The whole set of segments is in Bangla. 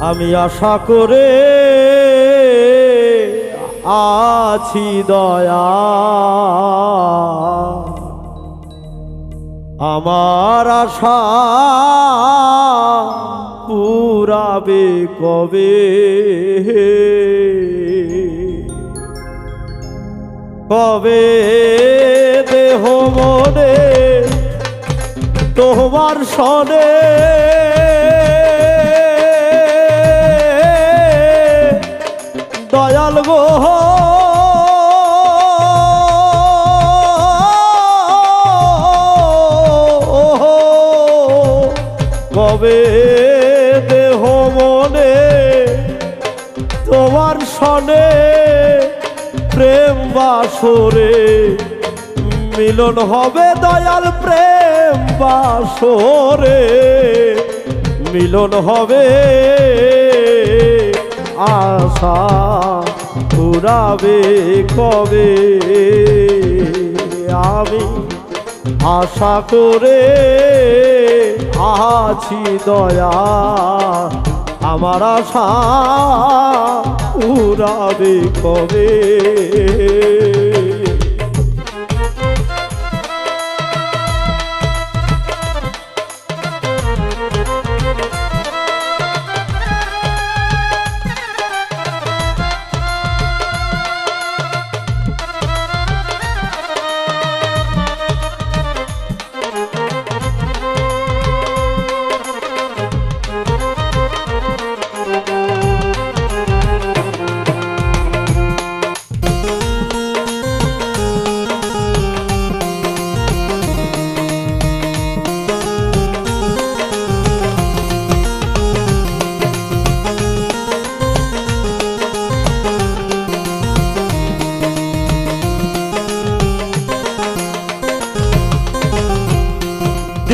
আমি আশা করে আছি দয়া। আমার আশা পুরাবে কবে? কবে দেহ মনে তোমার সনে দয়াল গো। কবে দেহ মনে তোমার সনে প্রেম বাসরে মিলন হবে দয়াল প্রেম বাসরে মিলন হবে আশা পুরাবে কবে? আমি আশা করে আছি দয়া। আমার আশা পুরাবে কবে?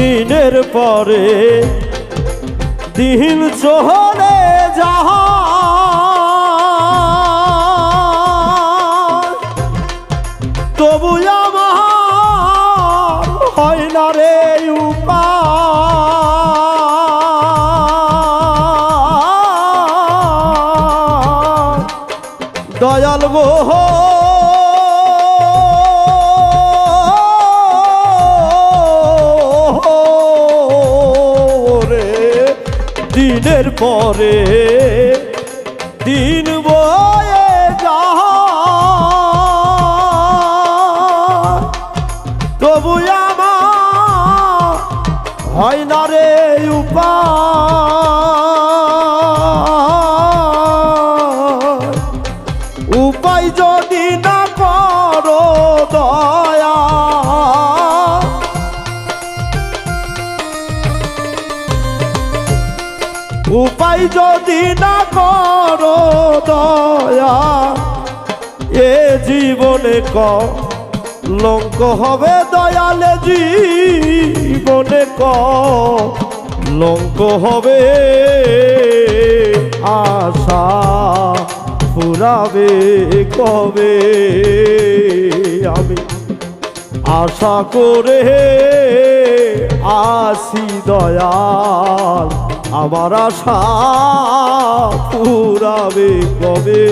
দিনের পরে দিন চহলে যাহা তবু দিনের পরে দিন বয়ে যা তবু হয় না রে উপায়। উপায় যদি না যদি না করো দয়া, এ জীবনে ক লঙ্ক হবে দয়ালে জীবনে ক লঙ্ক হবে আশা ফুরাবে কবে আমি? আশা করে আসি দয়াল। আমার আশা পুরাবে কবে?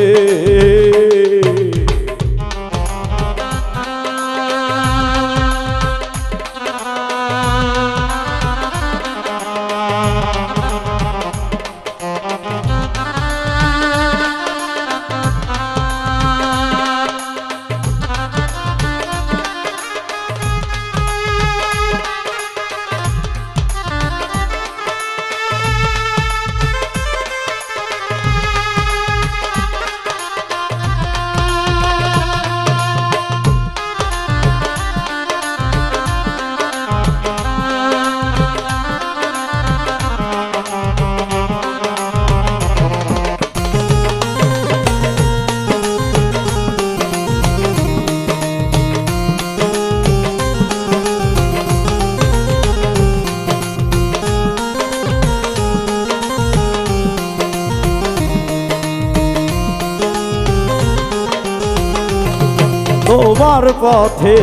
তোমার পথে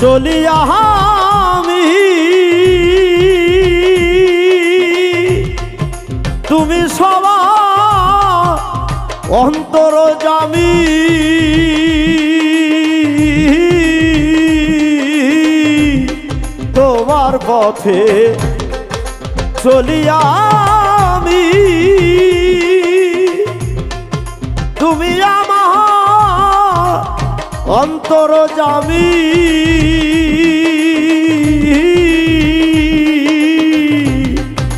চলিয়া আমি। তুমি সবার অন্তর জামি। তোমার পথে চলিয়া আমি। তুমি অন্তর জামি।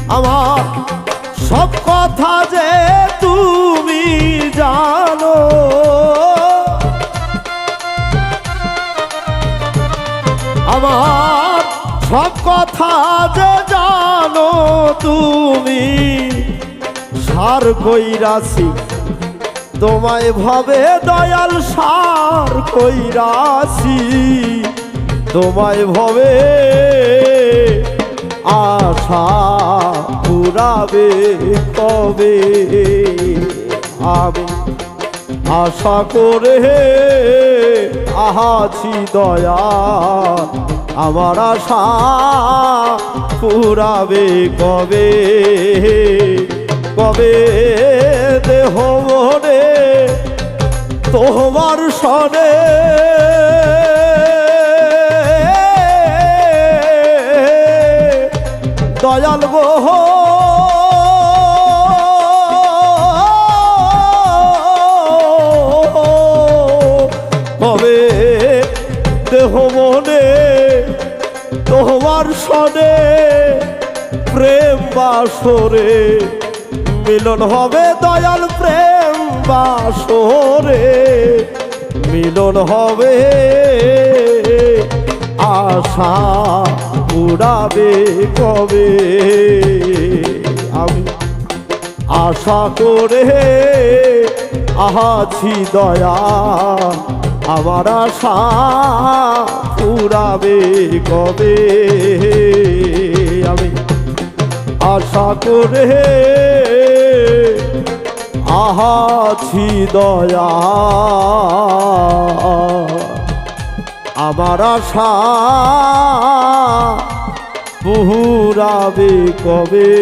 আমার সব কথা যে তুমি জানো। আমার সব কথা যে জানো তুমি। সার কইরাছি তোমায় ভাবে দয়াল সার কইরাছি। তোমায় ভাবে আশা পুরাবে কবে আমি আশা করে আহাছি দয়া আমার আশা পুরাবে কবে? কবে দেহ মনে তোমার সনে? দয়াল গো। কবে দেহ মনে তোমার সনে প্রেম বাসরে মিলন হবে দয়াল প্রেম বাসরে। মিলন হবে আশা উড়াবে কবে? আমি আশা করে আহাছি দয়া, আমার আশা পুরাবে কবে? আমি আশা করে আহাছি দয়া। আমার আশা পুরাবে কবে?